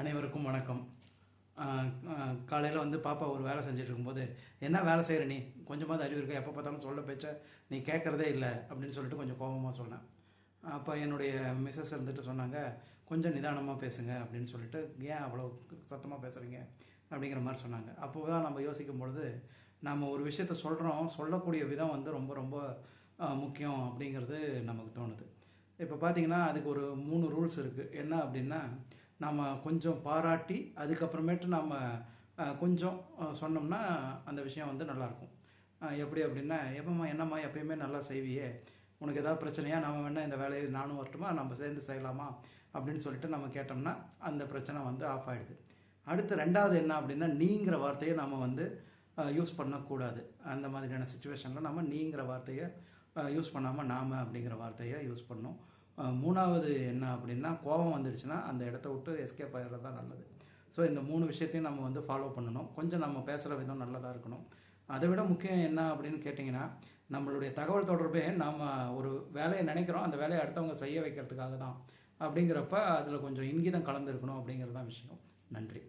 அனைவருக்கும் வணக்கம். காலையில் வந்து பாப்பா ஒரு வேலை செஞ்சுட்டு இருக்கும்போது என்ன வேலை செய்கிற நீ? கொஞ்சமாவது அறிவு இருக்கா? எப்போ பார்த்தாலும் சொல்ல பேச்ச நீ கேட்குறதே இல்லை. அப்படின்னு சொல்லிட்டு கொஞ்சம் கோபமாக சொன்னேன் அப்போ என்னுடைய மிஸ்ஸஸ் இருந்துட்டு சொன்னாங்க கொஞ்சம் நிதானமாக பேசுங்க. அப்படின்னு சொல்லிட்டு ஏன் அவ்வளோ சத்தமாக பேசுகிறீங்க அப்படிங்கிற மாதிரி சொன்னாங்க. அப்போ தான் நம்ம யோசிக்கும் பொழுது நம்ம ஒரு விஷயத்த சொல்கிறோம் சொல்லக்கூடிய விதம் வந்து ரொம்ப ரொம்ப முக்கியம் அப்படிங்கிறது நமக்கு தோணுது. இப்போ பார்த்தீங்கன்னா அதுக்கு ஒரு மூணு ரூல்ஸ் இருக்குது என்ன அப்படின்னா நம்ம கொஞ்சம் பாராட்டி அதுக்கப்புறமேட்டு நம்ம கொஞ்சம் சொன்னோம்னா அந்த விஷயம் வந்து நல்லாயிருக்கும். எப்படி அப்படின்னா எப்பம்மா என்னம்மா எப்பயுமே நல்லா செய்வியே? உனக்கு ஏதாவது பிரச்சனையா? நம்ம வேணால் இந்த வேலையை நானும் வரட்டுமா? நம்ம சேர்ந்து செய்யலாமா? அப்படின்னு சொல்லிட்டு நம்ம கேட்டோம்னா அந்த பிரச்சனை வந்து ஆஃப் ஆகிடுது அடுத்து ரெண்டாவது என்ன அப்படின்னா நீங்கிற வார்த்தையை நம்ம வந்து யூஸ் பண்ணக்கூடாது. அந்த மாதிரியான சுச்சுவேஷனில் நம்ம நீங்கிற வார்த்தையை யூஸ் பண்ணாமல் நாம் அப்படிங்கிற வார்த்தையை யூஸ் பண்ணணும் மூணாவது என்ன அப்படின்னா கோபம் வந்துடுச்சுன்னா அந்த இடத்த விட்டு எஸ்கேப் ஆகிறது தான் நல்லது. ஸோ இந்த மூணு விஷயத்தையும் நம்ம வந்து ஃபாலோ பண்ணணும். கொஞ்சம் நம்ம பேசுகிற விதம் நல்லதாக இருக்கணும். அதை விட முக்கியம் என்ன அப்படின்னு கேட்டிங்கன்னா நம்மளுடைய தகவல் தொடர்பே நாம் ஒரு வேலையை நினைக்கிறோம் அந்த வேலையை அடுத்தவங்க செய்ய வைக்கிறதுக்காக தான். அப்படிங்கிறப்ப அதில் கொஞ்சம் இங்கிதம் கலந்துருக்கணும் அப்படிங்கிறது தான் விஷயம். நன்றி.